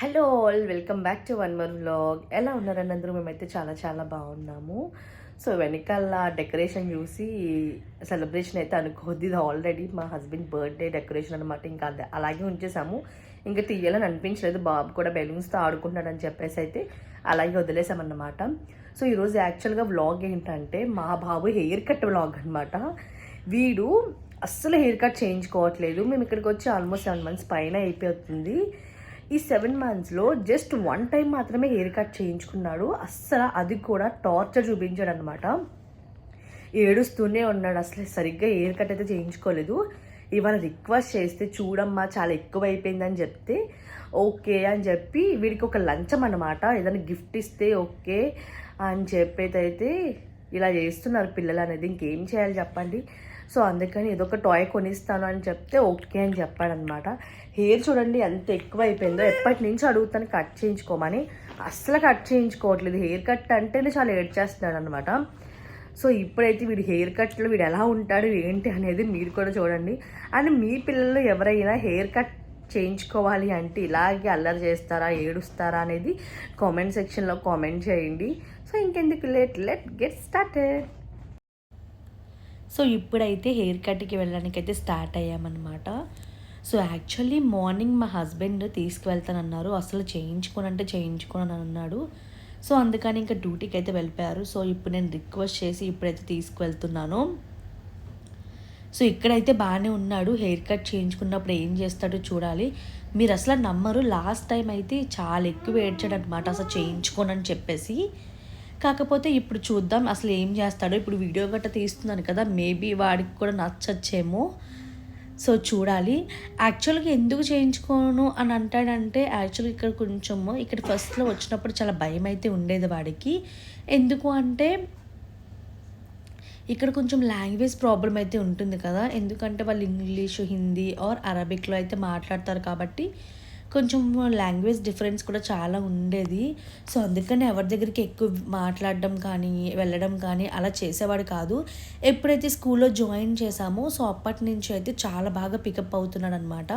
Hello all welcome back to one more vlog. ఎలా ఉన్నారని అందరూ మేమైతే చాలా చాలా బాగున్నాము. సో వెనకాల డెకరేషన్ చూసి సెలబ్రేషన్ అయితే అనుకోద్ది ఇది ఆల్రెడీ మా హస్బెండ్ బర్త్డే డెకరేషన్ అనమాట ఇంకా అదే అలాగే ఉంచేసాము. ఇంకా తీయాలని అనిపించలేదు. బాబు కూడా బెలూన్స్తో ఆడుకుంటున్నాడని చెప్పేసి అయితే అలాగే వదిలేసామన్నమాట. సో ఈరోజు యాక్చువల్గా వ్లాగ్ ఏంటంటే మా బాబు హెయిర్ కట్ వ్లాగ్ అనమాట వీడు అస్సలు హెయిర్ కట్ చేయించుకోవట్లేదు. మేము ఇక్కడికి వచ్చి ఆల్మోస్ట్ సెవెన్ మంత్స్ పైన అయిపోతుంది. ఈ సెవెన్ మంత్స్లో జస్ట్ వన్ టైం మాత్రమే హెయిర్ కట్ చేయించుకున్నాడు. అస్సలు అది కూడా టార్చర్ చూపించాడు అనమాట ఏడుస్తూనే ఉన్నాడు. అసలు సరిగ్గా హెయిర్ కట్ అయితే చేయించుకోలేదు. ఇవాళ రిక్వెస్ట్ చేస్తే చూడమ్మా చాలా ఎక్కువ అయిపోయిందని చెప్తే ఓకే అని చెప్పి వీడికి ఒక లంచం అనమాట ఏదైనా గిఫ్ట్ ఇస్తే ఓకే అని చెప్పేది అయితే ఇలా చేస్తున్నారు పిల్లలు అనేది. ఇంకేం చేయాలి చెప్పండి? సో అందుకని ఏదో ఒక టాయ్ కొనిస్తాను అని చెప్తే ఓకే అని చెప్పాడనమాట. హెయిర్ చూడండి ఎంత ఎక్కువ అయిపోయిందో ఎప్పటి నుంచి అడుగుతాను కట్ చేయించుకోమని. అస్సలు కట్ చేయించుకోవట్లేదు. హెయిర్ కట్ అంటేనే చాలా ఏడ్చేస్తున్నాడు అనమాట సో ఇప్పుడైతే వీడి హెయిర్ కట్లో వీడు ఎలా ఉంటాడు ఏంటి అనేది మీరు కూడా చూడండి. అండ్ మీ పిల్లలు ఎవరైనా హెయిర్ కట్ చేయించుకోవాలి అంటే ఇలాగే అల్లరి చేస్తారా ఏడుస్తారా అనేది కామెంట్ సెక్షన్లో కామెంట్ చేయండి. సో ఇంకెందుకు let? Let get started so ఇప్పుడైతే హెయిర్ కట్కి వెళ్ళడానికి అయితే స్టార్ట్ అయ్యామన్నమాట. సో యాక్చువల్లీ మార్నింగ్ మా హస్బెండ్ తీసుకువెళ్తానన్నారు. అసలు చేయించుకోనంటే చేయించుకోనని అన్నాడు. సో అందుకని ఇంకా డ్యూటీకి అయితే వెళ్ళిపోయారు. సో ఇప్పుడు నేను రిక్వెస్ట్ చేసి ఇప్పుడైతే తీసుకువెళ్తున్నాను. సో ఇక్కడైతే బాగానే ఉన్నాడు. హెయిర్ కట్ చేయించుకున్నప్పుడు ఏం చేస్తాడో చూడాలి. మీరు అసలు నమ్మరు. లాస్ట్ టైం అయితే చాలా ఎక్కువ ఏడ్చాడు అనమాట అసలు చేయించుకోనని చెప్పేసి. కాకపోతే ఇప్పుడు చూద్దాం అసలు ఏం చేస్తాడో. ఇప్పుడు వీడియో గట్ట తీస్తున్నాను కదా మేబీ వాడికి కూడా నచ్చచ్చేమో. సో చూడాలి. యాక్చువల్గా ఎందుకు చేయించుకోను అని అంటాడంటే యాక్చువల్గా ఇక్కడ కొంచెము ఇక్కడ ఫస్ట్లో వచ్చినప్పుడు చాలా భయం అయితే ఉండేది వాడికి. ఎందుకు అంటే ఇక్కడ కొంచెం లాంగ్వేజ్ ప్రాబ్లం అయితే ఉంటుంది కదా. ఎందుకంటే వాళ్ళు ఇంగ్లీషు హిందీ ఆర్ అరబిక్లో అయితే మాట్లాడతారు కాబట్టి కొంచెం లాంగ్వేజ్ డిఫరెన్స్ కూడా చాలా ఉండేది. సో అందుకని ఎవరి దగ్గరికి ఎక్కువ మాట్లాడడం కానీ వెళ్ళడం కానీ అలా చేసేవాడు కాదు. ఎప్పుడైతే స్కూల్లో జాయిన్ చేశామో సో అప్పటి నుంచి అయితే చాలా బాగా పికప్ అవుతున్నాడు అనమాట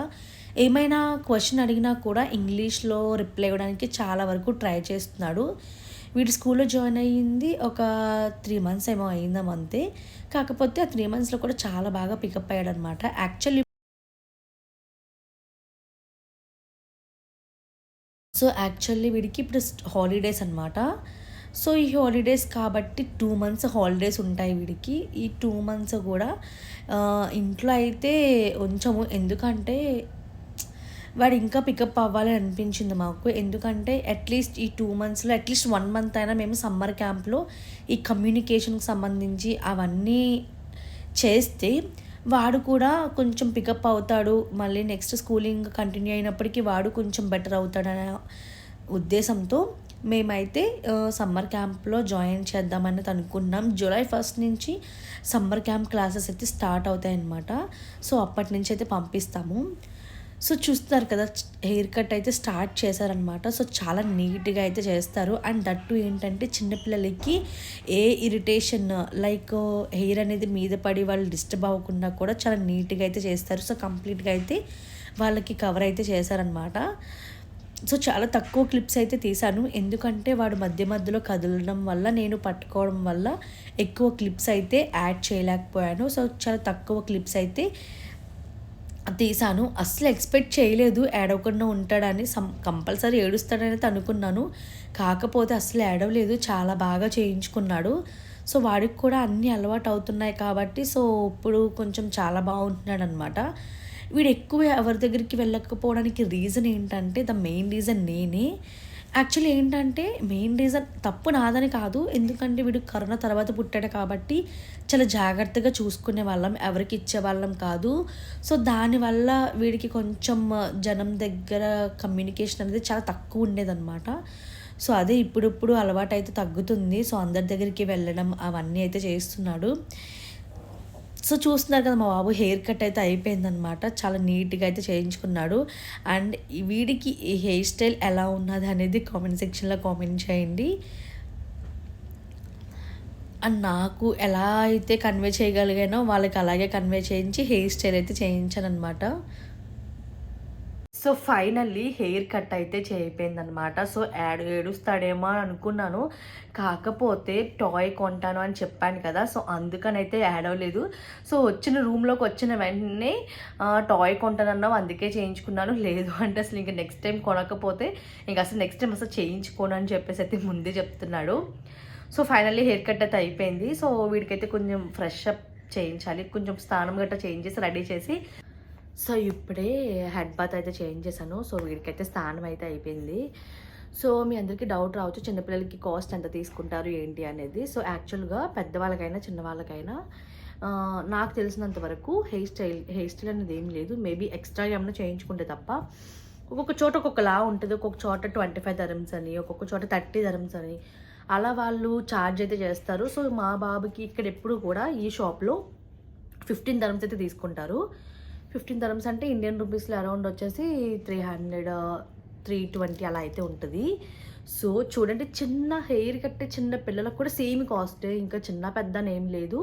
ఏమైనా క్వశ్చన్ అడిగినా కూడా ఇంగ్లీష్లో రిప్లై ఇవ్వడానికి చాలా వరకు ట్రై చేస్తున్నాడు. వీడు స్కూల్లో జాయిన్ అయ్యింది ఒక త్రీ మంత్స్ ఏమో అయిందాం అంతే. కాకపోతే ఆ త్రీ మంత్స్లో కూడా చాలా బాగా పికప్ అయ్యాడనమాట యాక్చువల్లీ సో యాక్చువల్లీ వీడికి ఇప్పుడు హాలిడేస్ అనమాట సో ఈ హాలిడేస్ కాబట్టి టూ మంత్స్ హాలిడేస్ ఉంటాయి వీడికి. ఈ టూ మంత్స్ కూడా ఇంట్లో అయితే ఉంచము ఎందుకంటే వాడు ఇంకా పికప్ అవ్వాలి అనిపించింది మాకు. ఎందుకంటే అట్లీస్ట్ ఈ టూ మంత్స్లో అట్లీస్ట్ వన్ మంత్ అయినా మేము సమ్మర్ క్యాంప్లో ఈ కమ్యూనికేషన్కి సంబంధించి అవన్నీ చేస్తే వాడు కూడా కొంచెం పికప్ అవుతాడు. మళ్ళీ నెక్స్ట్ స్కూలింగ్ కంటిన్యూ అయినప్పటికీ వాడు కొంచెం బెటర్ అవుతాడనే ఉద్దేశంతో మేమైతే సమ్మర్ క్యాంప్లో జాయిన్ చేద్దామని అనుకున్నాం. జూలై ఫస్ట్ నుంచి సమ్మర్ క్యాంప్ క్లాసెస్ అయితే స్టార్ట్ అవుతాయి అన్నమాట సో అప్పటి నుంచి అయితే పంపిస్తాము. సో చూస్తారు కదా హెయిర్ కట్ అయితే స్టార్ట్ చేశారనమాట సో చాలా నీట్గా అయితే చేస్తారు. అండ్ దట్టు ఏంటంటే చిన్నపిల్లలకి ఏ ఇరిటేషన్ లైక్ హెయిర్ అనేది మీద పడి వాళ్ళు డిస్టర్బ్ అవ్వకుండా కూడా చాలా నీట్గా అయితే చేస్తారు. సో కంప్లీట్గా అయితే వాళ్ళకి కవర్ అయితే చేశారనమాట సో చాలా తక్కువ క్లిప్స్ అయితే తీశాను. ఎందుకంటే వాడు మధ్య మధ్యలో కదలడం వల్ల నేను పట్టుకోవడం వల్ల ఎక్కువ క్లిప్స్ అయితే యాడ్ చేయలేకపోయాను. సో చాలా తక్కువ క్లిప్స్ అయితే తీసాను అస్సలు ఎక్స్పెక్ట్ చేయలేదు ఏడవకుండా ఉంటాడని. సం కంపల్సరీ ఏడుస్తాడని అనుకున్నాను. కాకపోతే అసలు ఏడవలేదు చాలా బాగా చేయించుకున్నాడు. సో వాడికి కూడా అన్నీ అలవాటు అవుతున్నాయి కాబట్టి సో ఇప్పుడు కొంచెం చాలా బాగుంటున్నాడు అనమాట వీడు ఎక్కువ ఎవరి దగ్గరికి వెళ్ళకపోవడానికి రీజన్ ఏంటంటే ద మెయిన్ రీజన్ నేనే. యాక్చువల్లీ ఏంటంటే మెయిన్ రీజన్ తప్పు నాదని కాదు. ఎందుకంటే వీడు కరోనా తర్వాత పుట్టాడు కాబట్టి చాలా జాగ్రత్తగా చూసుకునే వాళ్ళం. ఎవరికి ఇచ్చే వాళ్ళం కాదు. సో దానివల్ల వీడికి కొంచెం జనం దగ్గర కమ్యూనికేషన్ అనేది చాలా తక్కువ ఉండేదన్నమాట. సో అదే ఇప్పుడిప్పుడు అలవాటు అయితే తగ్గుతుంది. సో అందరి దగ్గరికి వెళ్ళడం అవన్నీ అయితే చేస్తున్నాడు. సో చూస్తున్నారు కదా మా బాబు హెయిర్ కట్ అయితే అయిపోయిందనమాట చాలా నీట్గా అయితే చేయించుకున్నాడు. అండ్ వీడికి ఈ హెయిర్ స్టైల్ ఎలా ఉన్నది అనేది కామెంట్ సెక్షన్లో కామెంట్ చేయండి. అండ్ నాకు ఎలా అయితే కన్వే చేయగలిగానో వాళ్ళకి అలాగే కన్వే చేయించి హెయిర్ స్టైల్ అయితే చేయించాను అనమాట సో ఫైనల్లీ హెయిర్ కట్ అయితే చేయిపోయిందనమాట సో యాడ్ ఏడుస్తాడేమో అని అనుకున్నాను. కాకపోతే టాయ్ కొంటాను అని చెప్పాను కదా సో అందుకనైతే యాడ్ అవ్వలేదు. సో వచ్చిన రూమ్లోకి వచ్చిన వెంటనే టాయ్ కొంటానన్నావు అందుకే చేయించుకున్నాను. లేదు అంటే అసలు ఇంకా నెక్స్ట్ టైం కొనకపోతే ఇంకా అసలు నెక్స్ట్ టైం అసలు చేయించుకోను అని చెప్పేసి అయితే ముందే చెప్తున్నాడు. సో ఫైనల్లీ హెయిర్ కట్ అయితే అయిపోయింది. సో వీడికైతే కొంచెం ఫ్రెష్ అప్ చేయించాలి. కొంచెం స్నానం గట్రా చేంజ్ చేసి రెడీ చేసి సో ఇప్పుడే హెడ్ బాత్ అయితే చేంజ్ చేశాను. సో వీడికైతే స్నానం అయితే అయిపోయింది. సో మీ అందరికీ డౌట్ రావచ్చు చిన్నపిల్లలకి కాస్ట్ ఎంత తీసుకుంటారు ఏంటి అనేది. సో యాక్చువల్గా పెద్దవాళ్ళకైనా చిన్నవాళ్ళకైనా నాకు తెలిసినంత వరకు హెయిర్ స్టైల్ హెయిర్ స్టైల్ అనేది ఏం లేదు. మేబీ ఎక్స్ట్రా ఏమైనా చేయించుకుంటే తప్ప ఒక్కొక్క చోట ఒక్కొక్కలా ఉంటుంది. ఒక్కొక్క చోట ట్వంటీ ఫైవ్ ధరమ్స్ అని ఒక్కొక్క చోట థర్టీ ధరమ్స్ అని. అలా వాళ్ళు ఛార్జ్ అయితే చేస్తారు. సో మా బాబుకి ఇక్కడ ఎప్పుడు కూడా ఈ షాప్లో ఫిఫ్టీన్ ధరమ్స్ అయితే తీసుకుంటారు. ఫిఫ్టీన్ థర్మ్స్ అంటే ఇండియన్ రూపీస్లో అరౌండ్ వచ్చేసి త్రీ హండ్రెడ్ త్రీ ట్వంటీ అలా అయితే ఉంటుంది. సో చూడండి చిన్న హెయిర్ కట్టే చిన్న పిల్లలకు కూడా సేమ్ కాస్ట్ ఇంకా చిన్న పెద్ద అని ఏం లేదు.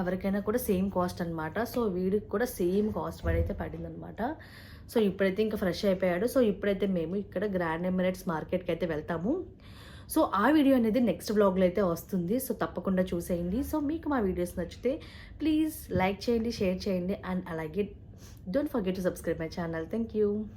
ఎవరికైనా కూడా సేమ్ కాస్ట్ అనమాట సో వీడికి కూడా సేమ్ కాస్ట్ పడైతే పడిందనమాట సో ఇప్పుడైతే ఇంకా ఫ్రెష్ అయిపోయాడు. సో ఇప్పుడైతే మేము ఇక్కడ గ్రాండ్ ఎమిరేట్స్ మార్కెట్కి అయితే వెళ్తాము. సో ఆ వీడియో అనేది నెక్స్ట్ బ్లాగ్లో అయితే వస్తుంది. సో తప్పకుండా చూసేయండి. సో మీకు మా వీడియోస్ నచ్చితే ప్లీజ్ లైక్ చేయండి షేర్ చేయండి అండ్ అలాగే Don't forget to subscribe my channel. Thank you.